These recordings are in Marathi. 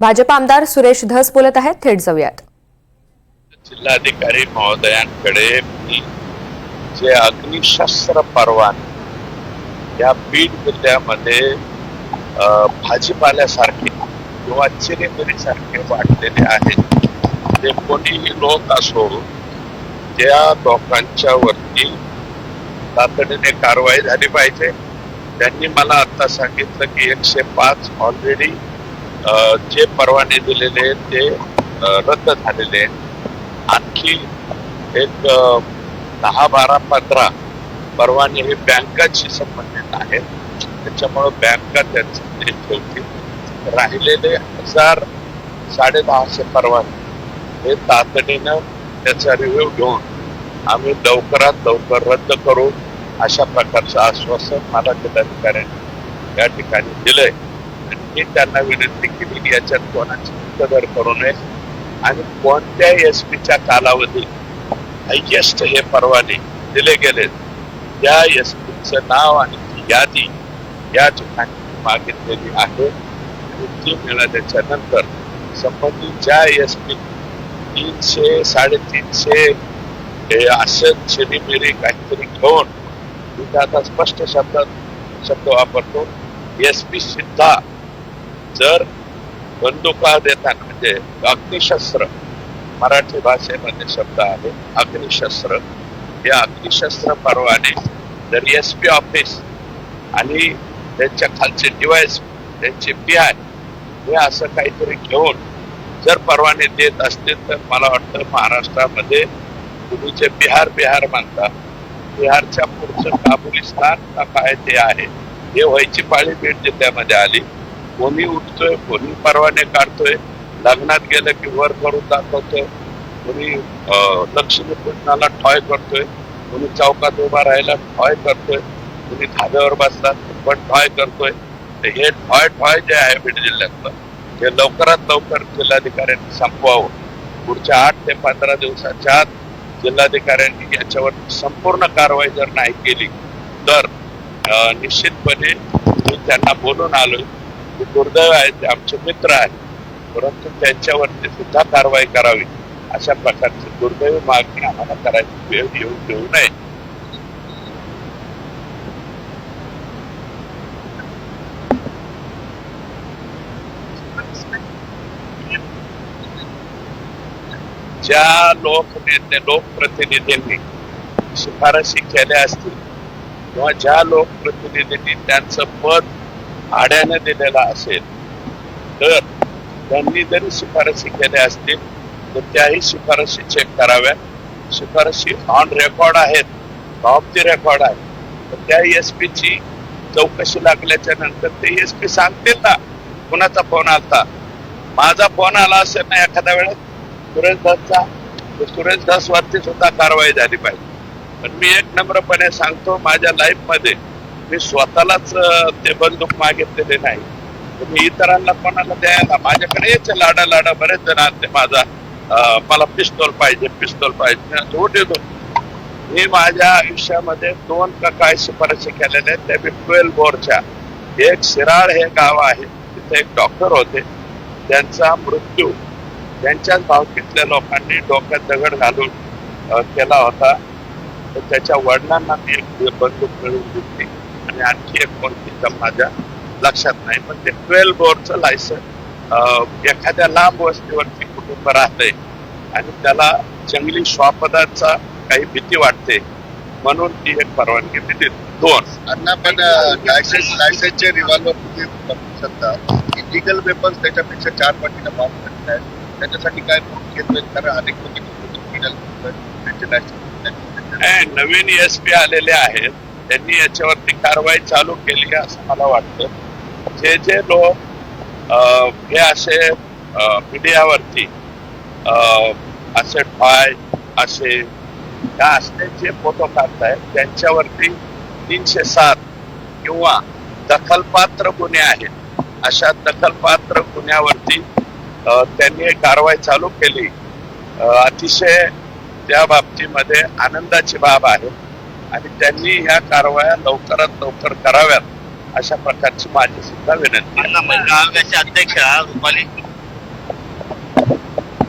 भाजप आमदार सुरेश धस बोलत आहेत. थेट जाऊयात. जिल्हाधिकारी महोदयांकडे मी जे अग्निशस्त्र परवान या बीड जिल्ह्यामध्ये भाजीपाल्यासारखे किंवा चिरेमिरीसारखे वाटलेले आहेत. ते कोणीही लोक असो त्या लोकांच्या वरती तातडीने कारवाई झाली पाहिजे. त्यांनी मला आता सांगितलं की एकशे पाच ऑलरेडी जे परवाने दिलेले आहेत ते रद्द झालेले आहेत. आणखी एक दहा बारा पंधरा परवाने हे बँकांशी संबंधित आहेत. त्याच्यामुळं बँका त्यांचे ते ठेवतील राहिलेले हजार साडे दहाशे परवाने हे तातडीनं त्याचा रिव्ह्यू घेऊन आम्ही लवकरात लवकर रद्द करू अशा प्रकारचं आश्वासन मला जिल्हाधिकाऱ्यांनी या ठिकाणी दिलंय. मी त्यांना विनंती केली याच्यात कोणाची कदर करू नये. आणि कोणत्याही एस पीच्या कालावधीत हायएस्ट हे परवाने दिले गेले त्या एस पीचं नाव आणि ती यादी या ठिकाणी मागितलेली आहे. आणि ती मिळाल्याच्या नंतर संबंधित ज्या एस पी तीनशे साडेतीनशे हे असं चिरीमिरी काहीतरी घेऊन तिथे आता स्पष्ट शब्दात शब्द वापरतो एस पी सिद्धा जर बंदुका देताना म्हणजे अग्निशस्त्र मराठी भाषेमध्ये शब्द आहे अग्निशस्त्र. हे अग्निशस्त्र परवाने जर एस पी ऑफिस आणि त्यांच्या खालचे डिवाइस त्यांचे पी आय हे असं काहीतरी घेऊन जर परवाने देत असतील तर मला वाटतं महाराष्ट्रामध्ये तुम्ही जे बिहार बिहार मानता बिहारच्या पुढचं काबुलिस्तान का काय ते आहे. हे व्हायची पाळी बीड जिल्ह्यामध्ये आली. कोणी उठतोय कोणी परवाने काढतोय लग्नात गेलं की वर करून दाखवतोय कोणी अं, लक्ष्मी पूजनाला ठॉय करतोय कोणी चौकात उभा राहायला ठॉय करतोय कोणी धाब्यावर बसतात पण ठॉय करतोय. तर हे ठॉय ठॉय जे आहे बीड जिल्ह्यातलं हे लवकरात लवकर जिल्हाधिकाऱ्यांनी संपवावं. पुढच्या आठ ते पंधरा दिवसाच्या आत जिल्हाधिकाऱ्यांनी याच्यावर संपूर्ण कारवाई जर नाही केली तर निश्चितपणे मी त्यांना बोलून आलोय. दुर्दैव आहे ते आमचे मित्र आहेत. परंतु त्यांच्यावरती सुद्धा कारवाई करावी अशा प्रकारची दुर्दैवी मागणी आम्हाला करायची वेळ येऊ देऊ नये. ज्या लोकनेते लोकप्रतिनिधींनी शिफारशी केल्या असतील किंवा ज्या लोकप्रतिनिधींनी त्यांचं पद आड्याने दिलेला असेल तर त्यांनी जरी शिफारशी केल्या असतील तर त्याही शिफारशी चेक कराव्यात. शिफारशी ऑन रेकॉर्ड आहेत ऑफ दी रेकॉर्ड आहेत. तर त्या एस ची चौकशी लागल्याच्या नंतर ते एस पी सांगतील ना कुणाचा फोन आला माझा फोन आला असेल ना एखाद्या वेळेस? सुरेश दासचा? तर सुरेश धस वरती सुद्धा कारवाई झाली पाहिजे. पण मी एक नम्रपणे सांगतो माझ्या लाईफमध्ये मी स्वतःलाच ते बंदूक मागितलेले नाही. मी इतरांना कोणाला द्यायला माझ्याकडे यायचे लाडा लाडा बरेच जण आणते. माझा मला पिस्तोल पाहिजे पिस्तोल पाहिजे. तो देतो मी माझ्या आयुष्यामध्ये दोन काय शिफारशी केलेल्या आहेत. त्या मी ट्वेल्व बोरच्या. एक शिराळ हे गाव आहे. तिथे एक डॉक्टर होते. त्यांचा मृत्यू. त्यांच्याच भावकीतल्या लोकांनी डोक्यात दगड घालून केला होता. तर त्याच्या वडिलांना मी बंदूक मिळवून दिली. आणि आणखी एक कोणती तर माझ्या लक्षात नाही पण ते ट्वेल्व बोरचं लायसन एखाद्या लांब वस्तीवरती कुटुंब राहतंय आणि त्याला जंगली श्वापदाचा काही भीती वाटते म्हणून ती एक परवानगी दिली. दोन. अण्णा पण लायसन्स लायसन्सचे रिव्हॉल्वर तुम्ही वापरू शकता? इलिगल वेपन्स त्याच्यापेक्षा चार पटीने माफ करत आहेत. त्याच्यासाठी काय करून घेतोय? कारण अनेक लोक त्यांचे नवीन एस पी आलेले आहेत. त्यांनी याच्यावरती कारवाई चालू केली असं मला वाटतं. जे जे लोक अं, हे असे मीडियावरती असे फाय असे या असले जे फोटो काढतायत त्यांच्यावरती तीनशे सात किंवा दखलपात्र गुन्हे आहेत. अशा दखलपात्र गुन्ह्यावरती अं, त्यांनी कारवाई चालू केली. अतिशय त्या बाबतीमध्ये आनंदाची बाब आहे. आणि त्यांनी ह्या कारवाया लवकरात लवकर कराव्यात अशा प्रकारची माझी सुद्धा विनंती. महाविकासचे अध्यक्ष रुपाली?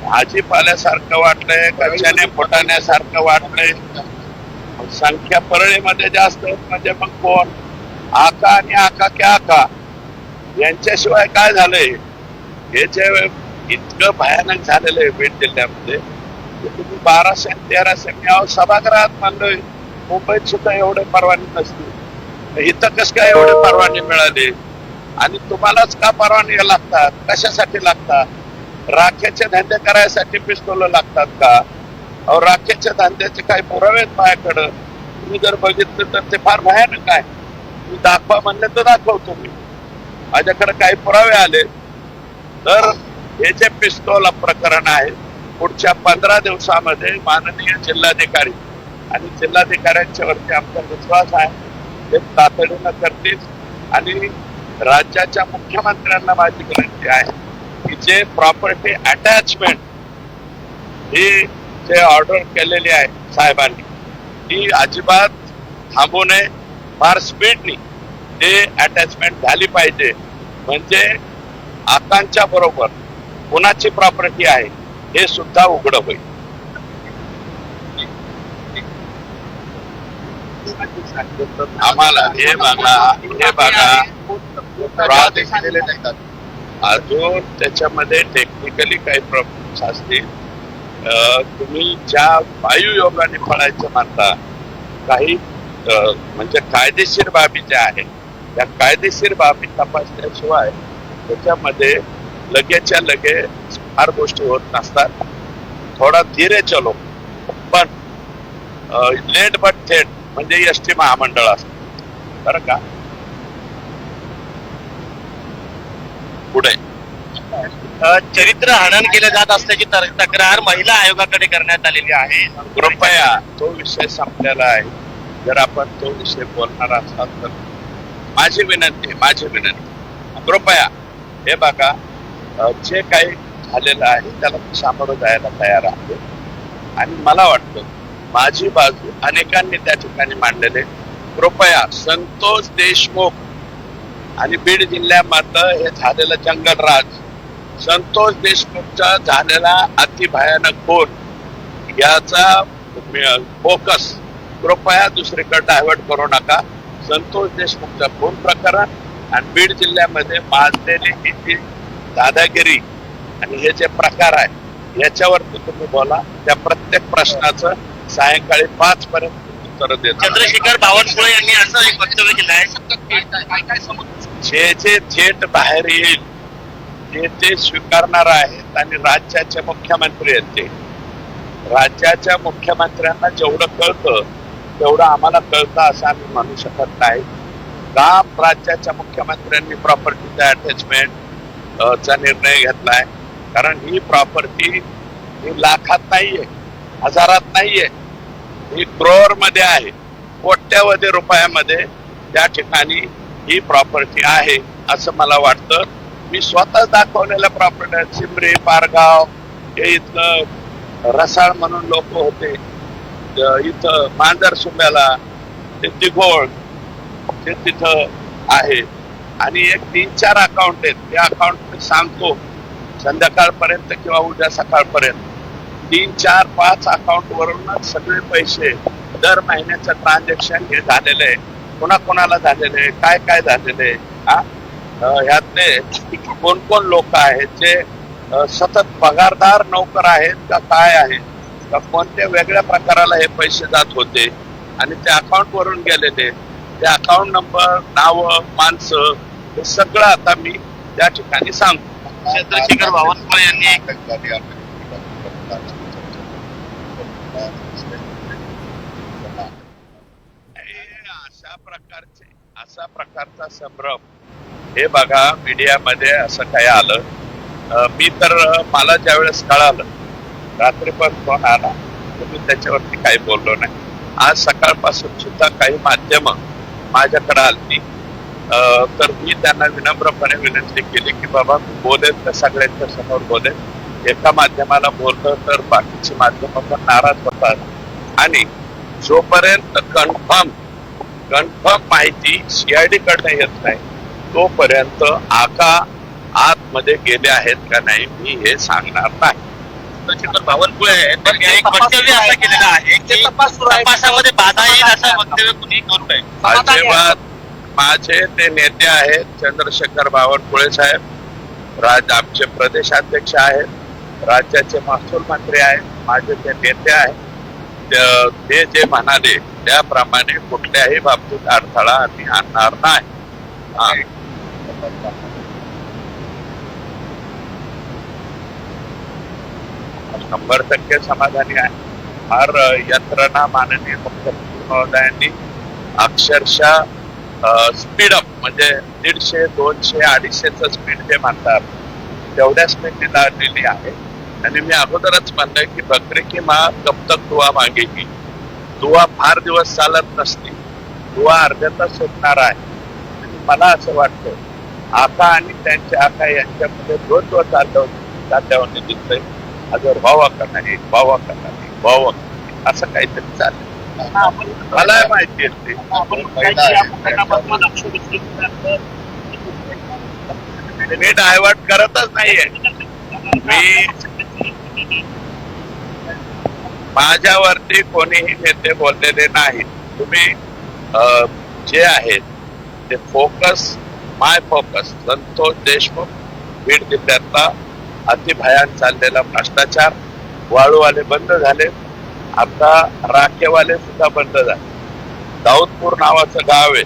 भाजीपाल्यासारखं वाटलंय कशाने फुटाण्यासारखं वाटलंय. संख्या परळीमध्ये जास्त म्हणजे मग कोण? आका आणि आका क्या आका? यांच्याशिवाय काय झालंय? हे जे इतकं भयानक झालेलं आहे बीड जिल्ह्यामध्ये तुम्ही बाराशे तेराशे मी अहो सभागृहात मानलोय मुंबईत सुद्धा एवढे परवाने नसतील. इथं कस काय एवढे परवाने मिळाले? आणि तुम्हालाच का परवानग्या लागतात? कशासाठी लागतात? राखेचे धंदे करायसाठी पिस्तोल लागतात का? अहो राखेच्या धंद्याचे काही पुरावे आहेत माझ्याकडं. तुम्ही जर बघितलं तर ते फार भयानक आहे. तुम्ही दाखवा म्हणले तर दाखवतो मी. माझ्याकडे काही पुरावे आले. तर हे जे पिस्तोल प्रकरण आहे पुढच्या पंधरा दिवसामध्ये माननीय जिल्हाधिकारी आणि जिल्हाधिकाऱ्यांच्या वरती आमचा विश्वास आहे. ते तातडीनं करतील. आणि राज्याच्या मुख्यमंत्र्यांना माझी विनंती आहे की जे प्रॉपर्टी अटॅचमेंट ही जे ऑर्डर केलेली आहे साहेबांनी ती अजिबात थांबू नये. फार स्पीडनी ते अटॅचमेंट झाली पाहिजे. म्हणजे आतांच्या बरोबर कुणाची प्रॉपर्टी आहे हे सुद्धा उघड होईल. आम्हाला हे बघा हे बघा. दिलेले नाहीत अजून त्याच्यामध्ये टेक्निकली काही प्रॉब्लेम्स असतील. अं, तुम्ही ज्या वायुयोगाने पळायचं म्हणता काही म्हणजे कायदेशीर बाबी ज्या आहेत त्या कायदेशीर बाबी तपासल्याशिवाय त्याच्यामध्ये लगेच्या लगे फार गोष्टी होत नसतात. थोडा धीरे चलो. पण लेट बट थेट म्हणजे एस टी महामंडळ असतं. बरं का? पुढे. चरित्र हनन केलं जात असल्याची तर- तक्रार महिला आयोगाकडे करण्यात आलेली आहे. कृपया तो विषय संपलेला आहे. जर आपण तो विषय बोलणार असाल तर माझी विनंती माझी विनंती. कृपया. हे बघा अ, जे काही झालेलं आहे त्याला मी सामोरं जायला तयार आहे. आणि मला वाटतं माझी बाजू अनेकांनी त्या ठिकाणी मांडलेले कृपया संतोष देशमुख आणि बीड जिल्ह्यामधलं हे झालेलं जंगलराज संतोष देशमुखचा झालेला अतिभयानक खून याचा फोकस कृपया दुसरीकडे डायव्हर्ट करू नका. संतोष देशमुखचं खून प्रकरण आणि बीड जिल्ह्यामध्ये माजलेली ही जी दादागिरी आणि हे जे प्रकार आहे याच्यावरती तुम्ही बोला. त्या प्रत्येक प्रश्नाचं सायंकाळी पाच पर्यंत उत्तर देतो चंद्रशेखर बावनकुळे यांनी असं एक वक्तव्य केलं आहे. जे जे थेट बाहेर येईल ते ते स्वीकारणार आहेत आणि राज्याचे मुख्यमंत्री आहेत ते. राज्याच्या मुख्यमंत्र्यांना जेवढं कळतं तेवढं आम्हाला कळतं असं आम्ही म्हणू शकत नाही. का राज्याच्या मुख्यमंत्र्यांनी प्रॉपर्टीचा अटॅचमेंट चा निर्णय घेतलाय. कारण ही प्रॉपर्टी ही लाखात नाहीये. हजारात नाहीये. ही क्रोअरमध्ये आहे. कोट्यावधी रुपयामध्ये त्या ठिकाणी ही प्रॉपर्टी आहे असं मला वाटतं. मी स्वतः दाखवलेल्या प्रॉपर्टी चिमरी पारगाव हे इथलं रसाळ म्हणून लोक होते. इथं मांजर सुंब्याला ते दिघोळ ते तिथं आहे. आणि एक तीन चार अकाउंट आहेत. ते अकाउंट मी सांगतो. संध्याकाळपर्यंत किंवा उद्या सकाळपर्यंत. तीन चार पाच अकाउंट वरूनच सगळे पैसे दर महिन्याचं ट्रान्झॅक्शन हे झालेलं आहे. कोणा कोणाला झालेलं आहे? काय काय झालेलं आहे? हा? ह्यातले कोण कोण लोक आहेत जे सतत पगारदार नोकर आहेत का काय आहेत? का कोणत्या वेगळ्या प्रकाराला हे पैसे जात होते? आणि ते अकाउंट वरून गेलेले ते अकाउंट नंबर नाव माणसं हे सगळं आता मी त्या ठिकाणी सांगतो. चंद्रशेखर बावनकुळे यांनी आतंकवादी हे अशा प्रकारचे असा प्रकारचा संभ्रम. हे बघा मीडियामध्ये असं काय आलं. मी तर मला ज्या वेळेस कळालं रात्री पण फोन आला मी त्याच्यावरती काही बोललो नाही. आज सकाळपासून सुद्धा काही माध्यम माझ्याकडे आली. तर मी त्यांना विनम्रपणे विनंती केली की बाबा मी बोलेल तर सगळ्यांच्या समोर बोलेल एका माध्यमाला बोललं तर बाकीची माध्यमं पण नाराज होतात. आणि जोपर्यंत कन्फर्म कन्फर्म माहिती सीआयडी कडनं येत नाही तोपर्यंत आका आतमध्ये गेले आहेत का नाही मी हे सांगणार नाही. बावनकुळे एक वक्तव्य असं केलेलं आहे की तपासामध्ये बाधा येईल असं वक्तव्य कुणी करू नये. अजिबात माझे ते नेते आहेत चंद्रशेखर बावनकुळे साहेब राज आमचे प्रदेशाध्यक्ष आहेत. राज्याचे महसूल मंत्री आहेत माझे जे नेते आहेत. ते जे म्हणाले त्याप्रमाणे कुठल्याही बाबतीत अडथळा आम्ही आणणार नाही. शंभर टक्के समाधानी आहे. फार यंत्रणा माननीय मुख्यमंत्री महोदयांनी अक्षरशः स्पीड अप म्हणजे दीडशे दोनशे अडीचशेचं स्पीड जे म्हणतात तेवढ्या स्पीडने लावलेली आहे. आणि मी अगोदरच म्हणलंय की बकरी की मा कब तक दुवा मागेगी फार दिवस चालत नसते. दुवा अर्ध्या तास सुटणार आहे. आणि मला असं वाटतं आका आणि त्यांचे आका यांच्यामध्ये दोन दोन चालव चालल्यावर दिसतंय. अजर भावा का नाही भावा का नाही भावा असं काहीतरी चाललं मला माहिती असते मी डायवर्ट करतच नाहीये. मी माझ्यावरती कोणीही नेते बोललेले नाहीत. तुम्ही जे आहेत ते focus my focus Santosh Deshmukh Beed जिल्ह्यातला अतिभयान चाललेला भ्रष्टाचार वाळूवाले बंद झाले. आता राखेवाले सुद्धा बंद झाले. दाऊदपूर नावाचं गाव आहे.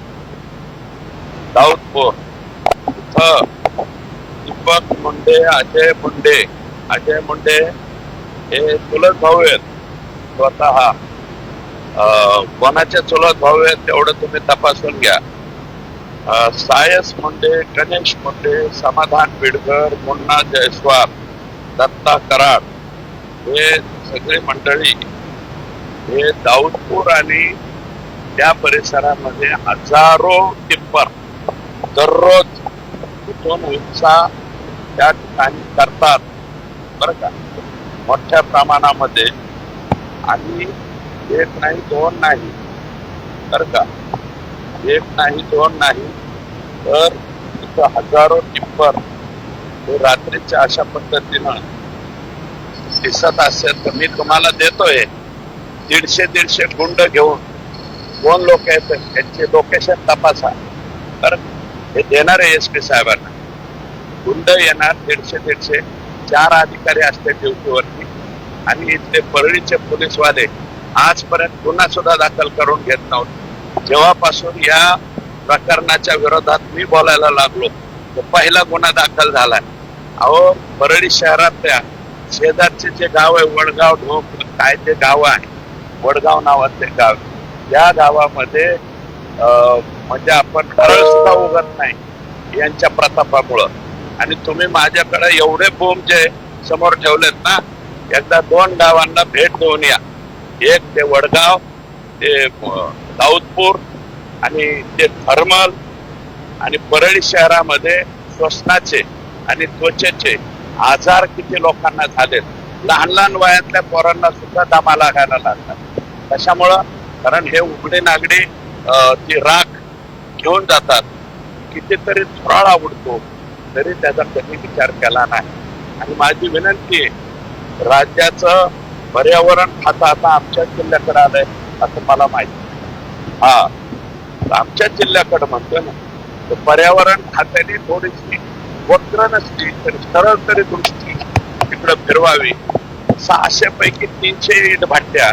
दाऊदपूर. इथं दीपक मुंडे अजय मुंडे अजय मुंडे हे चुलत भाऊ आहेत. स्वतः अं, कोणाचे चुलत भाऊ आहेत तेवढं तुम्ही तपासून घ्या. सायस मुंडे गणेश मुंडे समाधान बिडकर मुन्ना जयस्वाल दत्ता कराड हे सगळी मंडळी हे दाऊदपूर आणि त्या परिसरामध्ये हजारो टिप्पर दररोज तिथून हिंसा त्या ठिकाणी करतात. बरं का? मोठ्या प्रमाणामध्ये. आणि एक नाही दोन नाही. बरं का? एक नाही दोन नाही. तर इथं हजारो टिप्पर हे रात्रीच्या अशा पद्धतीनं दिसत असेल तर मी तुम्हाला देतोय. दीडशे दीडशे गुंड घेऊन दोन लोक आहेत. त्यांचे लोकेशन तपासा. तर हे देणार आहे एस पी साहेबांना. गुंड येणार दीडशे दीडशे. चार अधिकारी असते ड्युटीवरती आणि इथले परळीचे पोलीसवाले आजपर्यंत गुन्हा सुद्धा दाखल करून घेत नव्हते. जेव्हापासून या प्रकरणाच्या विरोधात मी बोलायला लागलो तो पहिला गुन्हा दाखल झालाय अहो परळी शहरातल्या शेजारचे जे गाव आहे वडगाव ढोक काय ते गाव आहे वडगाव नावाचे गाव. या गावामध्ये अं, म्हणजे आपण सुद्धा उगत नाही यांच्या प्रतापामुळं. आणि तुम्ही माझ्याकडे एवढे बोंब जे समोर ठेवलेत ना एकदा दोन गावांना भेट देऊन या. एक ते वडगाव ते दाऊदपूर आणि ते थर्मल आणि परळी शहरामध्ये श्वसनाचे आणि त्वचेचे आजार किती लोकांना झालेत. लहान लहान वयातल्या पोरांना सुद्धा दमा लागायला लागतात त्याच्यामुळं कारण हे उघडे नागडे ती राख घेऊन जातात. कितीतरी थोराळा उडतो. तरी त्याचा कधी विचार केला नाही. आणि माझी विनंती आहे राज्याचं पर्यावरण खातं आता आमच्या जिल्ह्याकडे आलंय असं मला माहिती हा आमच्या जिल्ह्याकडे म्हणतो ना तर पर्यावरण खात्याने थोडीशी वक्र नसली तरी सरळ तरी दृष्टी तिकडं फिरवावी. सहाशे पैकी तीनशे इट भाट्या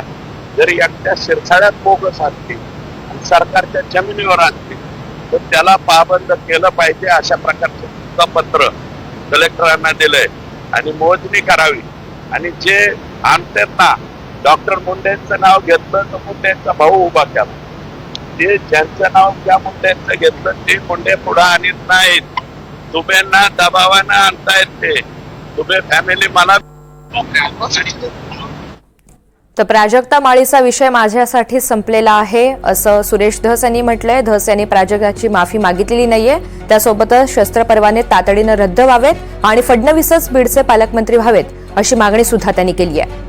जरी एकट्या शिरसाळ्यात बोगस असतील आणि सरकारच्या जमिनीवर असतील तर त्याला पाबंद केलं पाहिजे अशा प्रकारचं सुद्धा पत्र कलेक्टरांना दिलंय आणि मोजणी करावी. आणि जे आणतात ना डॉक्टर मुंडेंचं नाव घेतलं तर मुंडेंचा भाऊ उभा केला. ते ज्यांचं नाव त्या मुंडेंचं घेतलं ते मुंडे पुढे आणत नाहीत. तुम्हाला दबावानं आणतायत ते. तुम्ही फॅमिली मला तर प्राजक्ता माळीचा विषय माझ्यासाठी संपलेला आहे. असं सुरेश धस यांनी म्हटलंय. धस यांनी प्राजक्ताची माफी मागितलेली नाहीये. त्यासोबतच शस्त्र परवाने तातडीनं रद्द व्हावेत आणि फडणवीसच बीडचे पालकमंत्री व्हावेत अशी मागणी सुद्धा त्यांनी केली आहे.